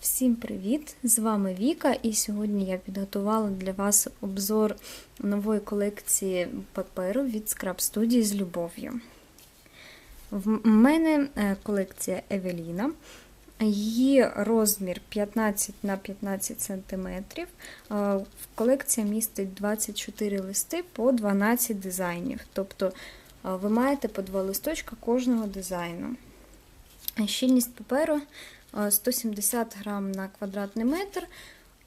Всім привіт! З вами Віка, і сьогодні я підготувала для вас обзор нової колекції паперу від Scrap Studio з любов'ю. В мене е, колекція Евеліна. Її розмір 15 на 15 см. Колекція містить 24 листи по 12 дизайнів. Тобто е, ви маєте по два листочка кожного дизайну. Щільність паперу 170 грам на квадратний метр.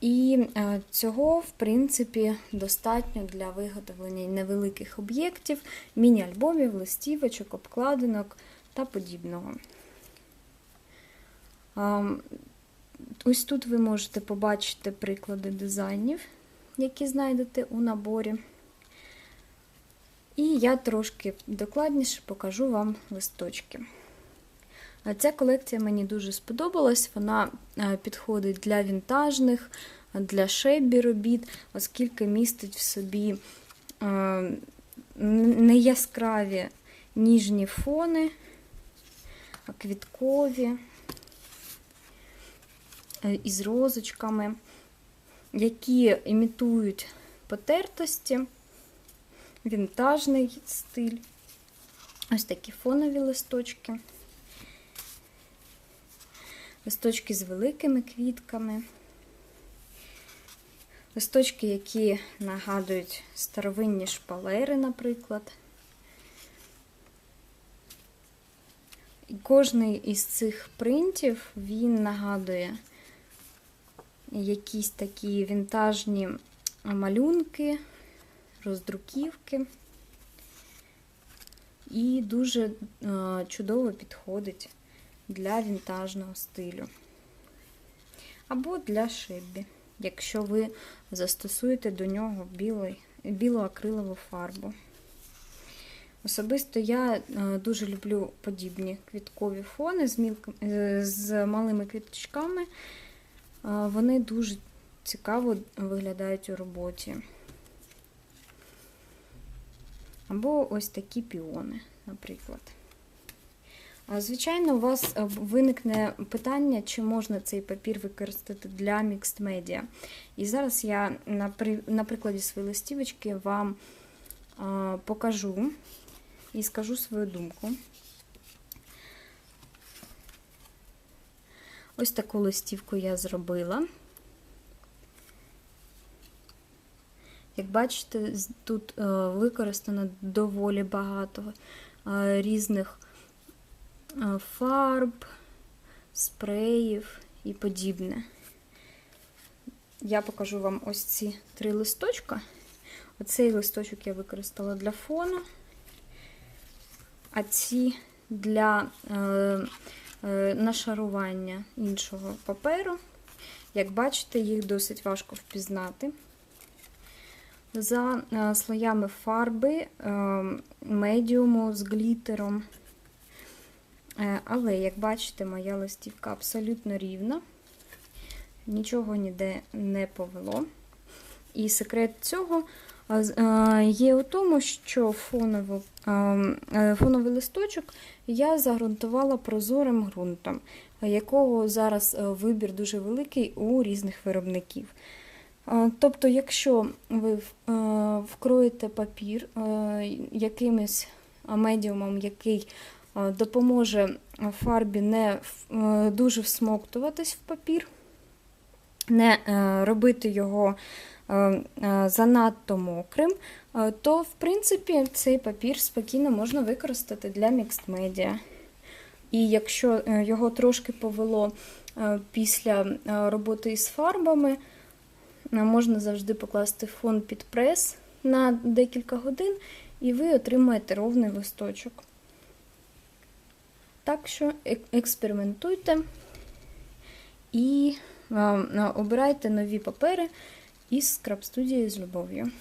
І цього, в принципі, достатньо для виготовлення невеликих об'єктів, міні-альбомів, листівочок, обкладинок та подібного. Ось тут ви можете побачити приклади дизайнів, які знайдете у наборі. І я трошки докладніше покажу вам листочки. Ця колекція мені дуже сподобалась, вона підходить для вінтажних, для шебі робіт, оскільки містить в собі неяскраві ніжні фони, квіткові із розочками, які імітують потертості, вінтажний стиль. Ось такі фонові листочки. Листочки з великими квітками, листочки, які нагадують старовинні шпалери, наприклад. І кожний із цих принтів він нагадує якісь такі вінтажні малюнки, роздруківки. І дуже чудово підходить для вінтажного стилю. Або для шибі, якщо ви застосуєте до нього білий, білу акрилову фарбу. Особисто я дуже люблю подібні квіткові фони з, мілк... з малими квіточками. Вони дуже цікаво виглядають у роботі. Або ось такі піони, наприклад. Звичайно, у вас виникне питання, чи можна цей папір використати для Mixed Media. І зараз я на прикладі своєї листівочки вам покажу і скажу свою думку. Ось таку листівку я зробила. Як бачите, тут використано доволі багато різних фарб, спреїв і подібне. Я покажу вам ось ці три листочка. Оцей листочок я використала для фону, а ці для е, е, нашарування іншого паперу. Як бачите, їх досить важко впізнати. За е, слоями фарби е, медіуму з глітером. Але, як бачите, моя листівка абсолютно рівна, нічого ніде не повело. І секрет цього є у тому, що фонову, фоновий листочок я загрунтувала прозорим ґрунтом, якого зараз вибір дуже великий у різних виробників. Тобто, якщо ви вкроєте папір якимось медіумом, який допоможе фарбі не дуже всмоктуватись в папір, не робити його занадто мокрим, то, в принципі, цей папір спокійно можна використати для Media. І якщо його трошки повело після роботи із фарбами, можна завжди покласти фон під прес на декілька годин, і ви отримаєте ровний листочок. Так що експериментуйте і обирайте нові папери із Scrap Studio з любов'ю.